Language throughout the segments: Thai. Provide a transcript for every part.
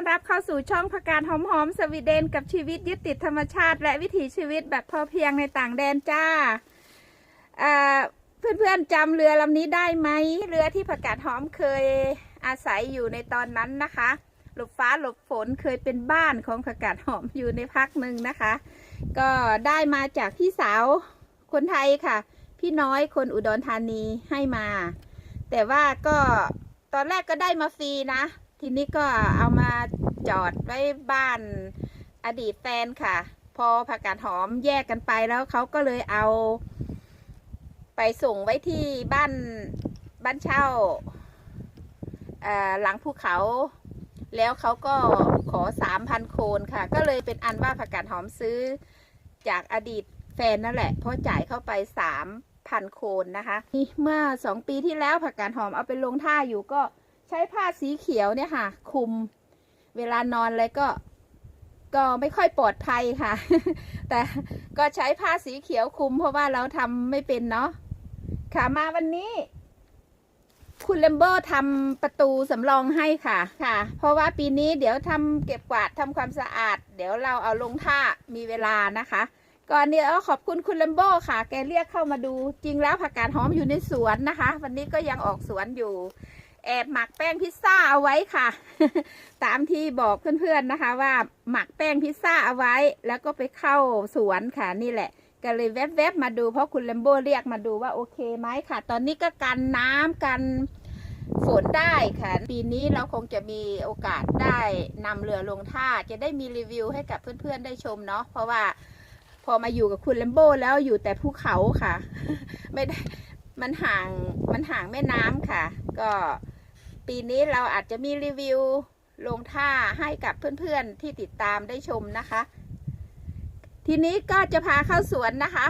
อนรับเข้าสู่ช่องผักกาดหอมๆสวีเดนกับชีวิตยึดติดธรรมชาติ และวิถีชีวิตแบบพอเพียงในต่างแดนจ้าเพื่อนๆจำเรือลำนี้ได้ไหมเรือที่ผักกาดหอมเคยอาศัยอยู่ในตอนนั้นนะคะ หลบฟ้าหลบฝนเคยเป็นบ้านของผักกาดหอมอยู่ในพักหนึ่งนะคะ ก็ได้มาจากพี่สาวคนไทยค่ะ พี่น้อยคนอุดรธานีให้มา แต่ว่าก็ตอนแรกก็ได้มาฟรีนะ ทีนี้ก็เอามาจอดไว้บ้านอดีตแฟนค่ะ พอผักกาดหอมแยกกันไปแล้วเขาก็เลยเอา ไปส่งไว้ที่บ้านบ้านเช่าหลังภูเขา แล้วเขาก็ขอสามพันโคนค่ะ ก็เลยเป็นอันว่าผักกาดหอมซื้อจากอดีตแฟนนั่นแหละ เพราะจ่ายเข้าไปสามพันโคนนะคะ เมื่อสองปีที่แล้วผักกาดหอมเอาไปลงท่าอยู่ก็ ใช้ผ้าสีเขียวเนี่ยค่ะ คุมเวลานอนอะไรก็ ก็ไม่ค่อยปลอดภัยค่ะ แต่ก็ใช้ผ้าสีเขียวคุม เพราะว่าเราทำไม่เป็นเนาะค่ะมาวันนี้คุณเลมโบทำประตูสำรองให้ค่ะ ค่ะ เพราะว่าปีนี้เดี๋ยวทำเก็บกวาดทำความสะอาด เดี๋ยวเราเอาลงท่ามีเวลานะคะ ก่อนเนี่ยขอบคุณคุณเลมโบค่ะ แกเรียกเข้ามาดู จริงแล้วผักกาดหอมอยู่ในสวนนะคะ วันนี้ก็ยังออกสวนอยู่ แอบหมักแป้งพิซซ่าเอาไว้ค่ะ ตามที่บอกเพื่อนๆนะคะ ว่าหมักแป้งพิซซ่าเอาไว้ แล้วก็ไปเข้าสวนค่ะนี่แหละ ก็เลยแวบๆมาดูเพราะคุณเลมโบเรียกมาดูว่าโอเคไหมค่ะ ตอนนี้ก็กันน้ำกันฝนได้ค่ะ ปีนี้เราคงจะมีโอกาสได้นำเรือลงท่าจะได้มีรีวิวให้กับเพื่อนๆได้ชมเนาะเพราะว่าพอมาอยู่กับคุณเลมโบแล้วอยู่แต่ภูเขาค่ะ ไม่ได้มันห่างมันห่างแม่น้ำค่ะ ก็ ปีนี้เราอาจจะมีรีวิวลงท่าให้กับเพื่อนๆที่ติดตามได้ชมนะคะ ทีนี้ก็จะพาเข้าสวนนะคะ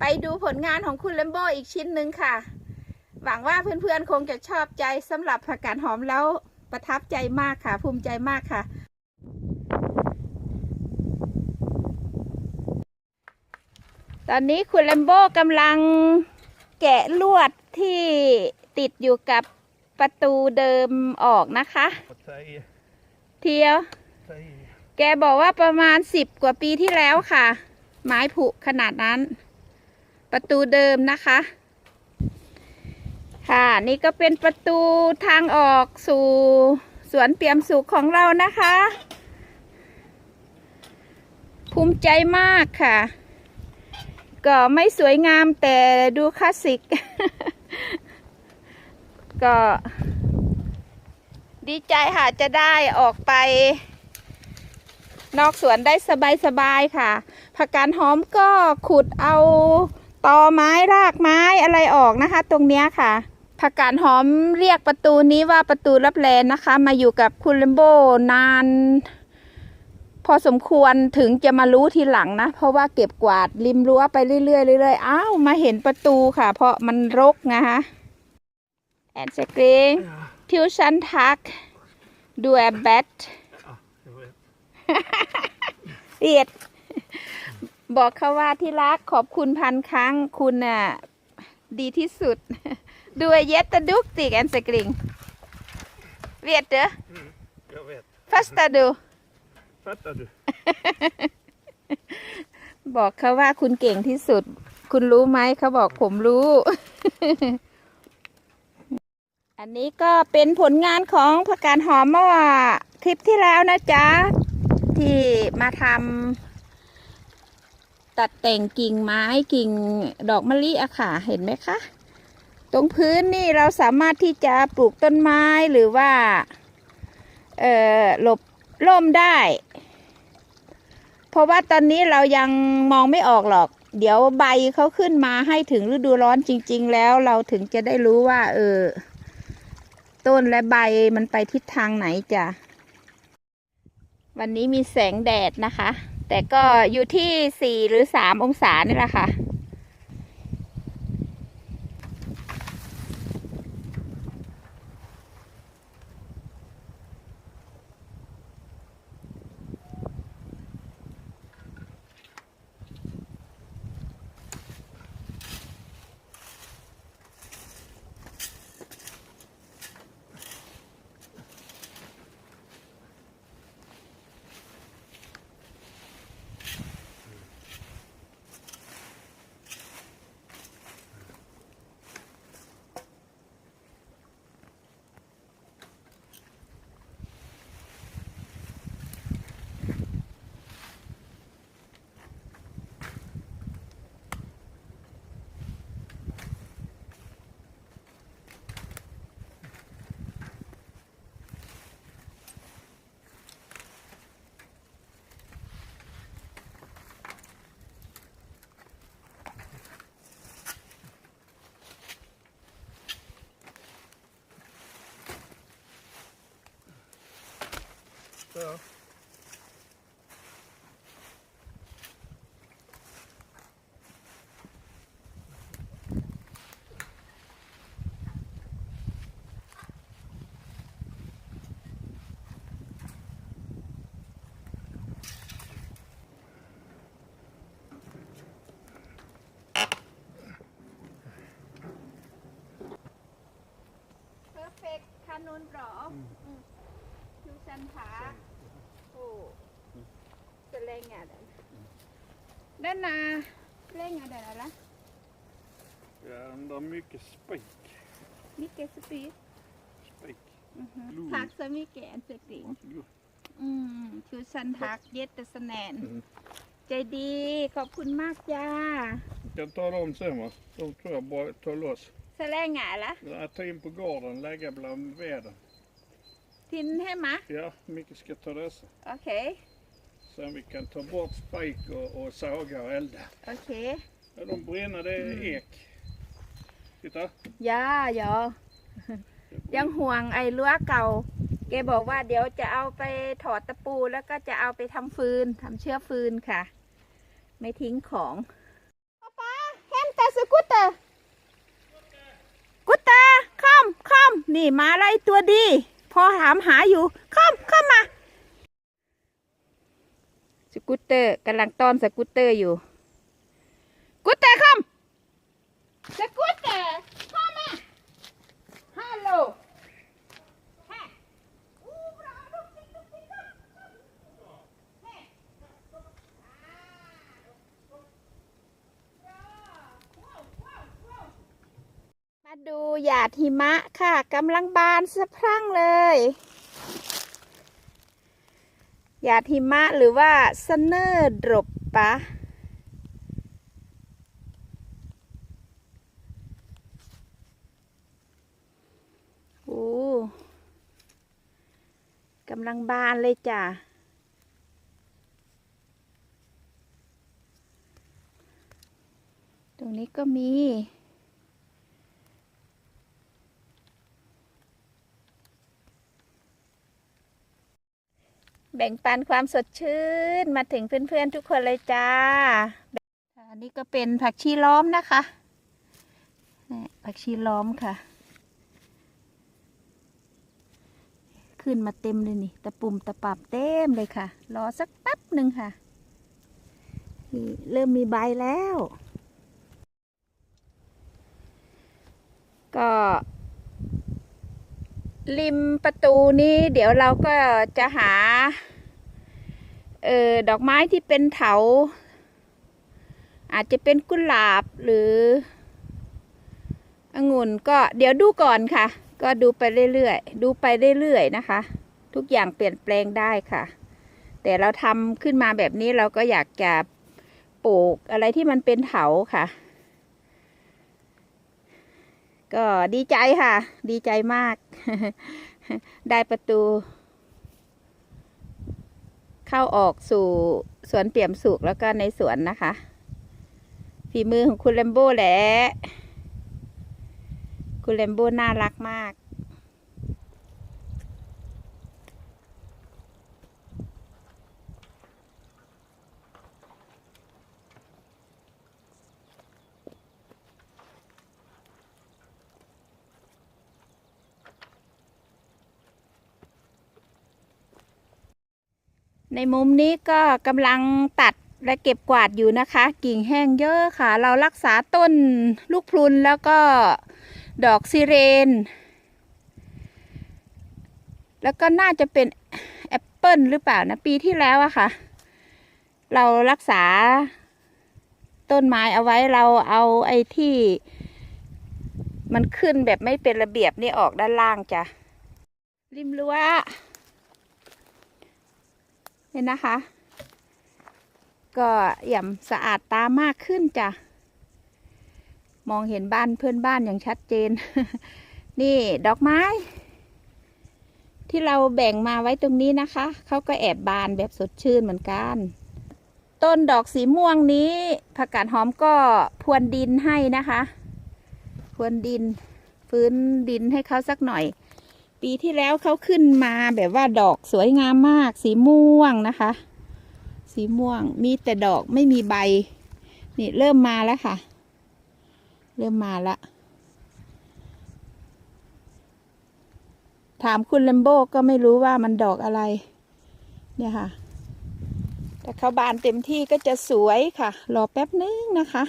ไปดูผลงานของคุณเลมโบอีกชิ้นหนึ่งค่ะ หวังว่าเพื่อนๆคงจะชอบใจสำหรับผักกาดหอมแล้วประทับใจมากค่ะ ภูมิใจมากค่ะตอนนี้คุณเลมโบกำลังแกะลวดที่ติดอยู่กับ ประตูเดิมออกนะคะ เทียว แกบอกว่าประมาณสิบกว่าปีที่แล้วค่ะ ไม้ผุขนาดนั้น ประตูเดิมนะคะ ค่ะนี่ก็เป็นประตูทางออกสู่สวนเปี่ยมสุขของเรานะคะ ภูมิใจมากค่ะ ก็ไม่สวยงามแต่ดูคลาสสิก ก็ ดีใจค่ะจะได้ออกไป นอกสวนได้สบายๆค่ะผักกาดหอมก็ขุดเอาตอไม้รากไม้อะไรออกนะคะ ตรงเนี้ยค่ะผักกาดหอมเรียกประตูนี้ว่าประตูรับแลนะคะ มาอยู่กับคุณเลมโบนาน พอสมควรถึงจะมารู้ทีหลังนะ เพราะว่าเก็บกวาดริมรั้วไปเรื่อยๆเรื่อยๆอ้าวมาเห็นประตูค่ะ เพราะมันรกนะคะ แอนสกรีง Ja, ทิวชันทักดูแอแบท ja, jag vet. เอียด บอกเขาว่าที่รักขอบคุณพันครั้ง คุณน่ะ ดีที่สุดด้วยเย็ดตะดุกติกแอนสกริง เวียดเด้อ Mm, jag vet. ฟัสตาดู Fattar du? บอกเขาว่าคุณเก่งที่สุด คุณรู้ไหมเขาบอกผมรู้ อันนี้ก็เป็นผลงานของผักกาดหอมเมื่อคลิปที่แล้วนะจ๊ะ ที่มาทำตัดแต่งกิ่งไม้กิ่งดอกมะลิอะค่ะ เห็นไหมคะ ตรงพื้นนี่เราสามารถที่จะปลูกต้นไม้หรือว่า เอ่อหลบร่มได้ เพราะว่าตอนนี้เรายังมองไม่ออกหรอก เดี๋ยวใบเขาขึ้นมาให้ถึงฤดูร้อนจริง ๆ แล้วเราถึงจะได้รู้ว่า เออ ต้นและใบมันไปทิศทางไหนจ้ะ วันนี้มีแสงแดดนะคะ แต่ก็อยู่ที่สี่หรือสามองศานี่แหละค่ะ Ja. perfect คานุนหรอยูซันผาโอ้ จะเล่งอะไรด้านหนาเล่งอะไรล่ะ Ja, men det är mycket spik. มิเกสปีด Spik. Mhm. Tack så mycket älskling. Varsågod. อืมชูชันทักเย็ดแต่สแนน Mm. ใจดี ขอบคุณมากจ้า Jag kan ta dem sen va. De tror jag bara tar loss. แสลงไงล่ะ Jag tar in på gården, lägga bland veden. ทินให้มะ Ja, Micke ska ta dessa. โอเค Sen vi kan ta bort spik och, och såga och elda. โอเค Ja, de brinner, det är ek. Titta. ย่าหยอ Det ยัง brinner. ห่วงไอ้รั้วเก่า แกบอกว่าเดี๋ยวจะเอาไปถอดตะปูแล้วก็จะเอาไปทำฟืนทำเชื้อฟืนค่ะ ไม่ทิ้งของป๊าป๊าเห็นแต่สกูตเตอร์กุตเตอร์ข้ามข้ามนี่มาอะไรตัวดี พอถามหาอยู่ข้ามข้ามมา สกูตเตอร์กำลังต้อนสกูตเตอร์อยู่กุตเตอร์ข้ามสกูตเตอร์ข้ามมาฮัลโหลฮะอู้บราดุกดิกดุกดิกดุกฮะอ่าว้าวว้าวว้าวมาดูหยาดหิมะค่ะกำลังบานสะพรั่งเลย หยาดหิมะหรือว่าสเนอร์ดรบปะโอ้กำลังบานเลยจ้ะตรงนี้ก็มี บ่งปันความสดชื่นมาถึงเพื่อนๆทุกคนเลยจ้า อันนี้ก็เป็นผักชีล้อมนะคะนี่ผักชีล้อมค่ะ ขึ้นมาเต็มเลยนี่ ตะปุ่มตะปับเต็มเลยค่ะ รอสักแป๊บหนึ่งค่ะ นี่เริ่มมีใบแล้ว ก็ริมประตูนี้เดี๋ยวเราก็จะหา เออดอกไม้ที่เป็นเถา อาจจะเป็นกุหลาบหรือองุ่นก็เดี๋ยวดูก่อนค่ะ ก็ดูไปเรื่อยๆ ดูไปเรื่อยๆนะคะ ทุกอย่างเปลี่ยนแปลงได้ค่ะ แต่เราทำขึ้นมาแบบนี้เราก็อยากจะปลูกอะไรที่มันเป็นเถาค่ะ ก็ดีใจค่ะ ดีใจมาก ได้ประตู เข้าออกสู่สวนเปี่ยมสุกแล้วก็ในสวนนะคะ ฝีมือของคุณแลมโบ้แหละ คุณแลมโบ้น่ารักมาก ในมุมนี้ก็กำลังตัดและเก็บกวาดอยู่นะคะ กิ่งแห้งเยอะค่ะ เรารักษาต้นลูกพลุนแล้วก็ดอกซิเรน แล้วก็น่าจะเป็นแอปเปิลหรือเปล่านะ ปีที่แล้วอะค่ะ เรารักษาต้นไม้เอาไว้เราเอาไอ้ที่ มันขึ้นแบบไม่เป็นระเบียบนี่ออกด้านล่างจ้ะริมรั้ว เนี่ยนะคะ ก็เอี่ยมสะอาดตามากขึ้นจ้ะ มองเห็นบ้านเพื่อนบ้านอย่างชัดเจน นี่ดอกไม้ ที่เราแบ่งมาไว้ตรงนี้นะคะ เขาก็แอบบานแบบสดชื่นเหมือนกัน ต้นดอกสีม่วงนี้ผักกาดหอมก็พรวนดินให้นะคะ พรวนดิน ฟื้นดินให้เขาสักหน่อย ปีที่แล้วเขาขึ้นมาแบบว่าดอกสวยงามมาก สีม่วงนะคะ สีม่วงมีแต่ดอกไม่มีใบ นี่เริ่มมาแล้วค่ะ เริ่มมาล้วถามคุณเลมโบก็ไม่รู้ว่ามันดอกอะไร เนี่ยค่ะ แต่เขาบานเต็มที่ก็จะสวยค่ะ รอแป๊บนึงนะคะ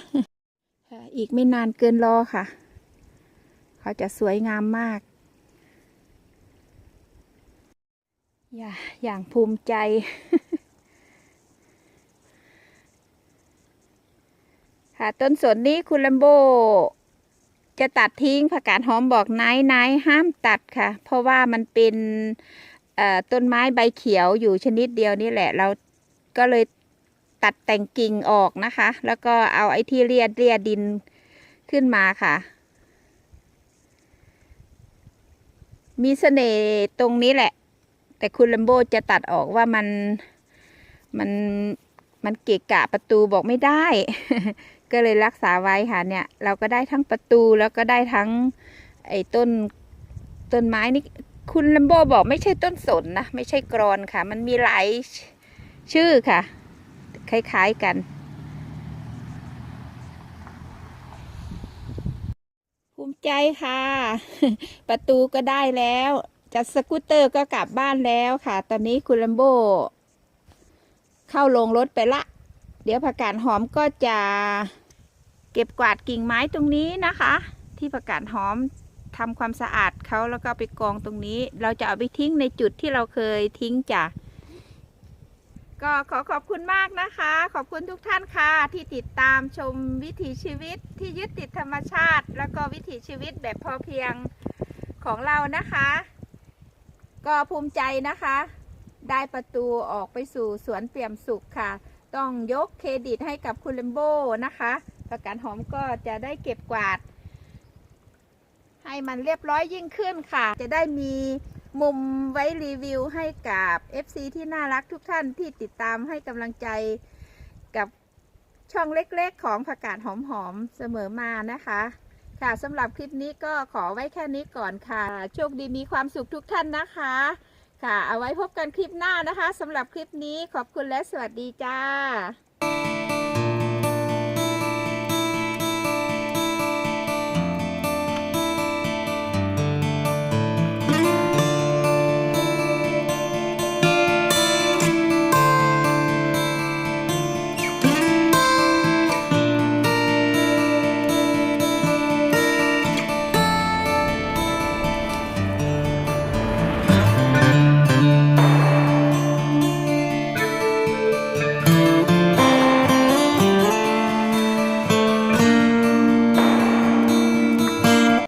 อีกไม่นานเกินรอค่ะ เขาจะสวยงามมาก อย่าอย่างภูมิใจ ค่ะต้นสนนี้คุณลัมโบ จะตัดทิ้งผักกาดหอมบอกนายนายห้ามตัดค่ะ เพราะว่ามันเป็นต้นไม้ใบเขียวอยู่ชนิดเดียวนี่แหละ เราก็เลยตัดแต่งกิ่งออกนะคะ แล้วก็เอาไอ้ที่เรียดเรียดดินขึ้นมาค่ะ มีเสน่ห์ตรงนี้แหละ แต่คุณลัมโบจะตัดออกว่ามันมันมันเกะกะประตูบอกไม่ได้ ก็เลยรักษาไว้ค่ะเนี่ย เราก็ได้ทั้งประตูแล้วก็ได้ทั้งไอ้ต้นต้นไม้นี่คุณลัมโบบอกไม่ใช่ต้นสนนะ ไม่ใช่กรอนค่ะ มันมีหลายชื่อค่ะ คล้ายๆกัน ภูมิใจค่ะ ประตูก็ได้แล้ว จัดสกูตเตอร์ก็กลับบ้านแล้วค่ะ ตอนนี้คุณลัมโบ เข้าลงรถไปละ เดี๋ยวผักกาดหอมก็จะเก็บกวาดกิ่งไม้ตรงนี้นะคะ ที่ผักกาดหอมทำความสะอาดเขาแล้วก็ไปกองตรงนี้ เราจะเอาไปทิ้งในจุดที่เราเคยทิ้งจ้ะก็ขอขอบคุณมากนะคะ ขอบคุณทุกท่านค่ะ ที่ติดตามชมวิถีชีวิตที่ยึดติดธรรมชาติ แล้วก็วิถีชีวิตแบบพอเพียงของเรานะคะ ก็ภูมิใจนะคะ ได้ประตูออกไปสู่สวนเปี่ยมสุขค่ะ ต้องยกเครดิตให้กับคุณเลมโบนะคะประกันหอมก็จะได้เก็บกวาด ให้มันเรียบร้อยยิ่งขึ้นค่ะ จะได้มีมุมไว้รีวิวให้กับ FC ที่น่ารักทุกท่านที่ติดตามให้กำลังใจกับช่องเล็กๆ ของผักกาดหอมๆเสมอมานะคะ ค่ะสำหรับคลิปนี้ก็ขอไว้แค่นี้ก่อนค่ะ โชคดีมีความสุขทุกท่านนะคะ ค่ะ เอาไว้พบกันคลิปหน้านะคะสำหรับคลิปนี้ขอบคุณและสวัสดีจ้า